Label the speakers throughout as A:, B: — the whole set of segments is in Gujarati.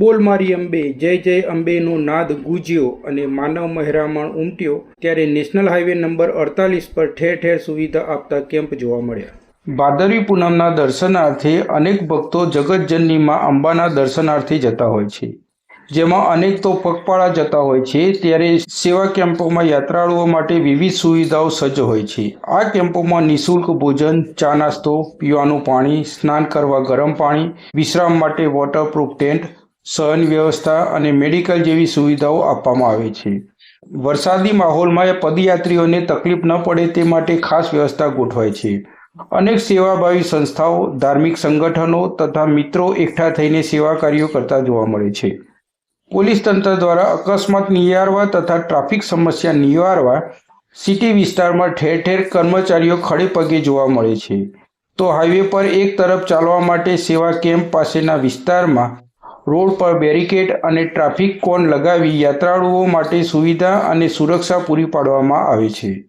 A: બોલ મારી અંબે, જય જય અંબેનો નાદ ગુજ્યો અને માનવ મહેરામણ ઉમટ્યો ત્યારે નેશનલ હાઈવે નંબર અડતાલીસ પર ઠેર ઠેર સુવિધા આપતા કેમ્પ જોવા મળ્યા. ભાદરવી પૂનમના દર્શનાર્થે અનેક ભક્તો જગતજનનીમાં અંબાના દર્શનાર્થે જતા હોય છે. જેમાં અનેક તો પગપાળા જતા હોય છે, ત્યારે સેવા કેમ્પોમાં યાત્રાળુઓ માટે વિવિધ સુવિધાઓ સજ્જ હોય છે. આ કેમ્પોમાં નિઃશુલ્ક ભોજન, ચા નાસ્તો, પીવાનું પાણી, સ્નાન કરવા ગરમ પાણી, વિશ્રામ માટે વોટરપ્રૂફ ટેન્ટ સહન વ્યવસ્થા અને મેડિકલ જેવી સુવિધાઓ આપવામાં આવે છે. વરસાદી માહોલમાં પદયાત્રીઓને તકલીફ ન પડે તે માટે ખાસ વ્યવસ્થા ગોઠવાય છે. અનેક સેવાભાવી સંસ્થાઓ, ધાર્મિક સંગઠનો તથા મિત્રો એકઠા થઈને સેવા કાર્યો કરતા જોવા મળે છે. પોલીસ તંત્ર દ્વારા અકસ્માત નિવારવા તથા ટ્રાફિક સમસ્યા નિવારવા સિટી વિસ્તારમાં ઠેર ઠેર કર્મચારીઓ ખડે પગે જોવા મળે છે. તો હાઈવે પર એક તરફ ચાલવા માટે સેવા કેમ્પ પાસેના વિસ્તારમાં રોડ પર બેરિકેડ અને ટ્રાફિક કોન લગાવી યાત્રાળુઓ માટે સુવિધા અને સુરક્ષા પૂરી પાડવામાં આવે છે.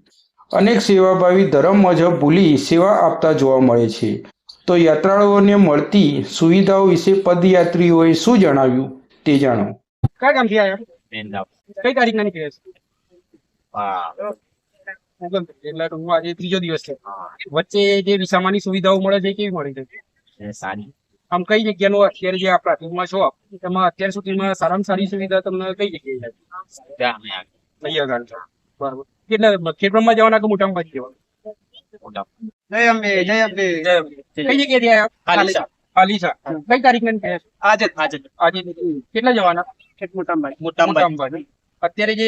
A: અનેક સેવાભાવી ધર્મ મુજબ ભૂલી સેવા આપતા જોવા મળે છે. તો યાત્રાળુઓને મળતી સુવિધાઓ વિશે પદયાત્રીઓએ શું જણાવ્યું તે જાણો.
B: કયા ગામથી આવ્યા? કઈ તારીખના નીકળ્યા
C: હા.
B: છે એટલે હું આજે ત્રીજો દિવસ છે. વચ્ચે જે વિસામાની સુવિધાઓ મળે છે કેવી મળી છે?
C: સારી.
B: આમ કઈ જગ્યાનો અત્યારે જે આપણા ટીમમાં છો એમાં અત્યાર સુધીમાં સારામાં સારી સુવિધા તમને કઈ જગ્યાએ અહીંયા બરાબર. કેટલા ખેડબ્રહ્મા જવાના કે મોટા અંબાજી જવાના
C: મોટા
D: જય અંબે. જય અંબે.
B: કઈ જગ્યાએથી આવ્યા
C: ખાલીસા.
B: કઈ તારીખના નીકળ્યા
D: આજે
C: આજે
B: આજે કેટલા જવાના?
D: મોટા અંબાઈ
B: અત્યારે જે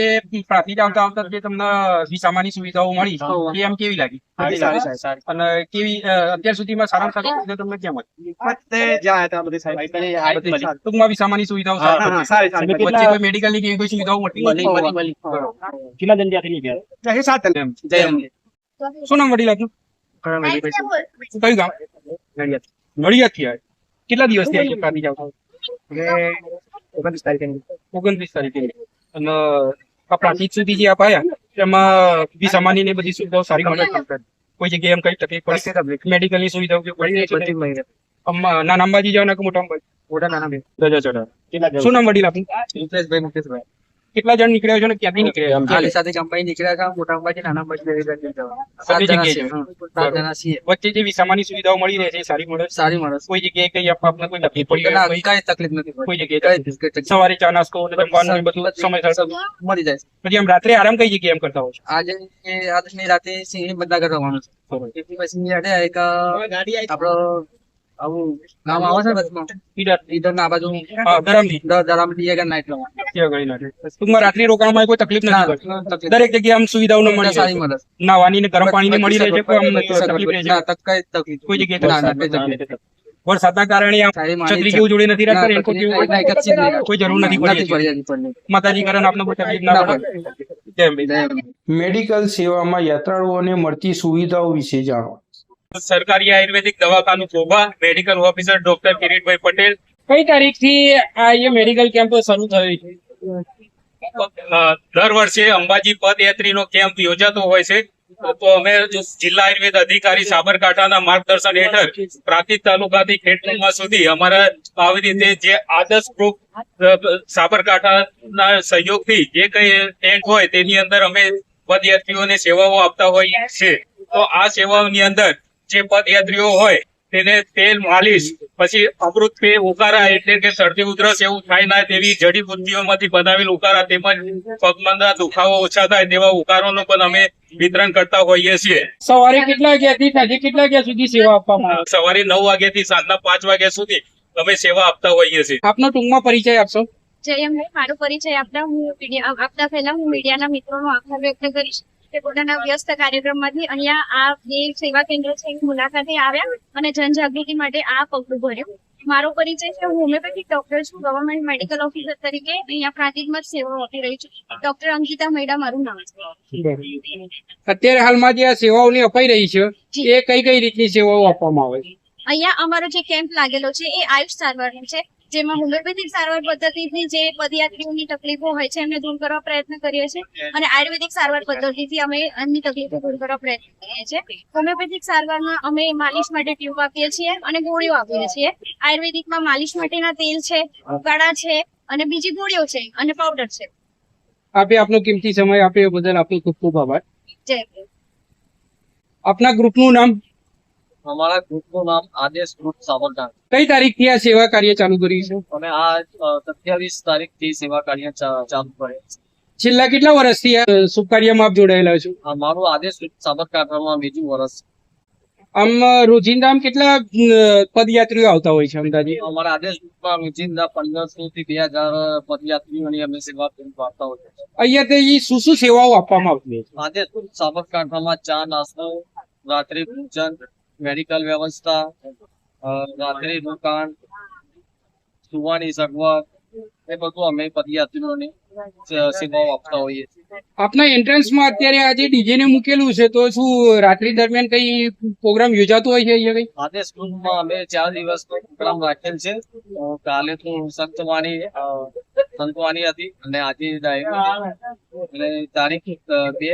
B: પ્રાથમિક આવતા આવતા જે તમને વિસામાની સુવિધાઓ મળી એ આમ કેવી લાગી?
D: સારી, સારી, સારી.
B: અને કેવી અત્યાર સુધીમાં સારામાં સારી સુવિધા તમને
D: જ્યાં હતા બધી
C: બધી મળી.
B: ટૂંકમાં વિસામાની સુવિધાઓ સારી.
D: સારી સારી.
B: વચ્ચે કોઈ મેડિકલની કે કોઈ સુવિધાઓ મળતી
C: મળી, જણ ત્યાંથી
D: જય સાત
C: જય
B: શું નામ વડીલ આપનું? કયું ગામ? નડિયાદ નડિયાદથી આવ્યા. કેટલા પ્રાથમિક આવતા?
D: ઓગણત્રીસ તારીખે.
B: ઓગણત્રીસ તારીખે. અને આપણા પ્રાથમિક સુધી જે આવ્યા એમાં વિસામાની ને બધી સુવિધાઓ સારી મળે? કોઈ જગ્યાએ એમ કઈ તકલીફ પડે. મેડિકલની સુવિધાઓ કે અમ્મા નાના અંબાજી જવાના કે મોટા અંબાજી?
D: મોટા નાના બે
B: ધજા ચઢાવ શું નામ વડીલ આપણું
D: મુકેશભાઈ મુકેશભાઈ.
B: કેટલા જણ નીકળ્યા છો ને ક્યાંથી નીકળ્યા આમ
D: ખાલી સાથે અંબાઈ નીકળ્યા છે મોટા અંબાજી નાના અંબાજી જગ્યાએ
B: વચ્ચે જે વિસામાની સુવિધાઓ મળી રહે છે સારી મળે
D: સારી મળે
B: કોઈ જગ્યાએ કઈ આપવા આપને કોઈ તકલીફ પડી
D: ના,
B: હોય
D: તકલીફ નથી
B: કોઈ જગ્યાએ
D: કાંઈ
B: સવારે ચા નાસ્તો જમવાનું બધું સમયસર
D: મળી જાય
B: પછી આમ રાત્રે આરામ કઈ જગ્યાએ એમ કરતા હોય છે?
D: આજે આજની રાતે સિંહ બધા કરવાનું છે. પછી એક આપણો આવું ગામ આવે છે ને?
B: ઈડર
D: બાજુ નાઈટ.
B: ટૂંકમાં રાત્રિ રોકાણમાં કોઈ તકલીફ નથી
D: ના,
B: દરેક જગ્યાએ આમ સુવિધાઓ મળી
D: સારી મળે
B: નાહવાની ને ગરમ પાણી મળી રહે છે કોઈ આમ તકલીફ રહે છે.
D: કઈ તકલીફ
B: કોઈ જગ્યાએ
D: ના
B: તકલીફ વરસાદના કારણે છત્રી જેવું જોડે નથી રાખતા રેનકોટ જેવું. કોઈ જરૂર નથી પડી. માતાજી કારણ આપને કોઈ તકલીફ ના પડે.
A: મેડિકલ સેવામાં યાત્રાળુઓને મળતી સુવિધાઓ વિશે જાણો.
E: સરકારી આયુર્વેદિક દવાખાનું શોભા medical officer doctor Kiritbhai Patel.
B: કઈ તારીખથી આ મેડિકલ કેમ્પ શરૂ થયો છે?
E: દર વર્ષે અંબાજી પદયાત્રીનો કેમ્પ યોજાતો હોય છે. તો અમે જિલ્લા આયુર્વેદ અધિકારી સાબરકાંઠાના માર્ગદર્શન હેઠળ પ્રાંતિજ તાલુકાથી ખેડબ્રહ્મા સુધી અમારા આવી રીતે જે આદર્શ ગ્રુપ સાબરકાંઠાના સહયોગથી જે કઈ ટેન્ટ હોય તેની અંદર અમે પદયાત્રીઓને સેવાઓ આપતા હોઈએ છીએ. તો આ સેવાઓની અંદર જે પદયાત્રીઓ હોય તેને તેલ માલિશ પછી અમૃત પે ઉકારા એટલે કે શરદી ઉધરસ એવું થાય ના તેવી જડીબુટ્ટીઓમાંથી બનાવેલ ઉકારા તેમજ પગમાંના દુખાવો ઓછા થાય તેવા ઉકારોનું પણ અમે વિતરણ કરતા હોઈએ છીએ.
B: સવારે કેટલા વાગ્યાથી સાંજે કેટલા વાગ્યા સુધી સેવા આપવામાં આવે?
E: સવારે નવ વાગ્યાથી સાંજના પાંચ વાગ્યા સુધી અમે સેવા આપતા હોઈએ છીએ.
B: આપનો ટૂંકમાં પરિચય આપશો?
F: જય મારો પરિચય આપતા હું આપતા પહેલા હું મીડિયાના મિત્રોનો આભાર વ્યક્ત કરીશ. કે પોતાના વ્યસ્ત કાર્યક્રમમાંથી અહીંયા આ જે સેવા કેન્દ્ર છે એની મુલાકાતે આવ્યા અને જનજાગૃતિ માટે આ પગલું ભર્યું. મારો પરિચય છે હું હોમિયોપેથિક ડોક્ટર છું ગવર્મેન્ટ મેડિકલ ઓફિસર તરીકે અહીંયા પ્રાંતિજમાં સેવાઓ આપી રહી છું. ડોક્ટર અંકિતા મેડા મારું નામ છે.
B: અત્યારે હાલમાં જે આ સેવાઓની અપાઈ રહી છે એ કઈ કઈ રીતની સેવાઓ આપવામાં આવે છે?
F: અહીંયા અમારો જે કેમ્પ લાગેલો છે એ આયુષ સારવારનો છે. જેમાં હોમિયોપેથિક સારવાર પદ્ધતિથી જે પદયાત્રીઓની તકલીફો હોય છે એમને દૂર કરવા પ્રયત્ન કરીએ છીએ. અને આયુર્વેદિક સારવાર પદ્ધતિથી અમે એમની તકલીફો દૂર કરવા પ્રયત્ન કરીએ છીએ. હોમિયોપેથિક સારવારમાં અમે માલિશ માટે ટ્યુબ આપીએ છીએ અને ગોળીઓ આપીએ છીએ. આયુર્વેદિકમાં માલિશ માટેના તેલ છે ઉકાળા છે અને બીજી ગોળીઓ છે અને પાવડર છે.
B: આપે આપનો કિંમતી સમય આપ્યો બદલ આપનો ખૂબ ખૂબ આભાર.
F: જય
B: આપના ગ્રુપનું નામ
D: અમારા ગ્રુપનું નામ આદેશ ગ્રુપ સાબરકાંઠા
B: કઈ તારીખથી આ સેવા કાર્ય ચાલુ કર્યું છે?
D: અમે આ સત્યાવીસ તારીખથી સેવા કાર્ય ચાલુ કરે
B: છેલ્લા કેટલા વર્ષથી આ શુભ કાર્યમાં આપ જોડાયેલા છો?
D: મારું આદેશ ગ્રુપ સાબરકાંઠામાં બીજું વર્ષ.
B: આમ રોજિંદા કેટલા પદયાત્રીઓ આવતા હોય છે અંદાજે?
D: અમારા આદેશ ગ્રુપમાં રોજિંદા પંદરસો થી બે હજાર પદયાત્રીઓની અમે સેવા આપતા હોય હોઈએ છીએ.
B: અહીંયા તે શું શું સેવાઓ આપવામાં આવતી હોય છે?
D: આદેશ ગ્રુપ સાબરકાંઠામાં ચા નાસ્તો રાત્રિ ભોજન મેડિકલ વ્યવસ્થા રાત્રિ દુકાન સુવાની સગવડ એ બધું અમે પદયાત્રીઓને સેવાઓ આપતા હોઈએ આપના
B: આપના એન્ટ્રન્સમાં અત્યારે આજે ડીજે ને મૂકેલું છે તો શું રાત્રિ દરમિયાન કઈ પ્રોગ્રામ યોજાતો હોય છે અહીંયા કઈ?
D: આજે સ્કૂલમાં અમે ચાર દિવસનો પ્રોગ્રામ રાખેલ છે. કાલે તો સંતવાણી સંતવાણી હતી અને આજે એટલે તારીખ બે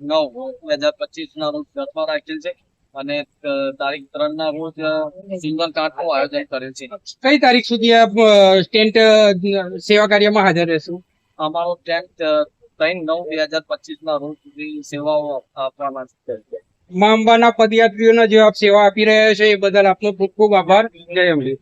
D: નવ બે હજાર પચીસ ના રોજ રાખેલ છે. અને તારીખ ત્રણ ના રોજ સિંગલ કાર્ડનું આયોજન કરેલ છે.
B: કઈ તારીખ સુધી સ્ટેન્ટ સેવા કાર્યમાં હાજર રહેશું?
D: અમારો ટેન્ટ ત્રણ નવ બે હજાર પચીસ ના રોજ સુધી સેવાઓ આપવાના છે.
B: મા અંબાના પદયાત્રીઓને જે આપ સેવા આપી રહ્યા છો એ બદલ આપનો ખૂબ ખૂબ આભાર. જય અંબે.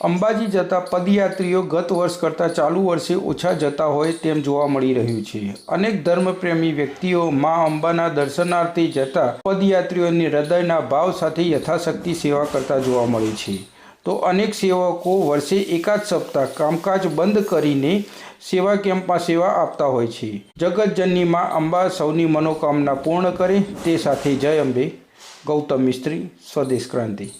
A: અંબાજી જતા પદયાત્રીઓ ગત વર્ષ કરતાં ચાલુ વર્ષે ઓછા જતા હોય તેમ જોવા મળી રહ્યું છે. અનેક ધર્મપ્રેમી વ્યક્તિઓ મા અંબાના દર્શનાર્થે જતા પદયાત્રીઓની હૃદયના ભાવ સાથે યથાશક્તિ સેવા કરતા જોવા મળે છે. તો અનેક સેવકો વર્ષે એકાદ સપ્તાહ કામકાજ બંધ કરીને સેવા કેમ્પમાં સેવા આપતા હોય છે. જગતજનની મા અંબા સૌની મનોકામના પૂર્ણ કરે તે સાથે જય અંબે, ગૌતમ મિસ્ત્રી, સ્વદેશ ક્રાંતિ.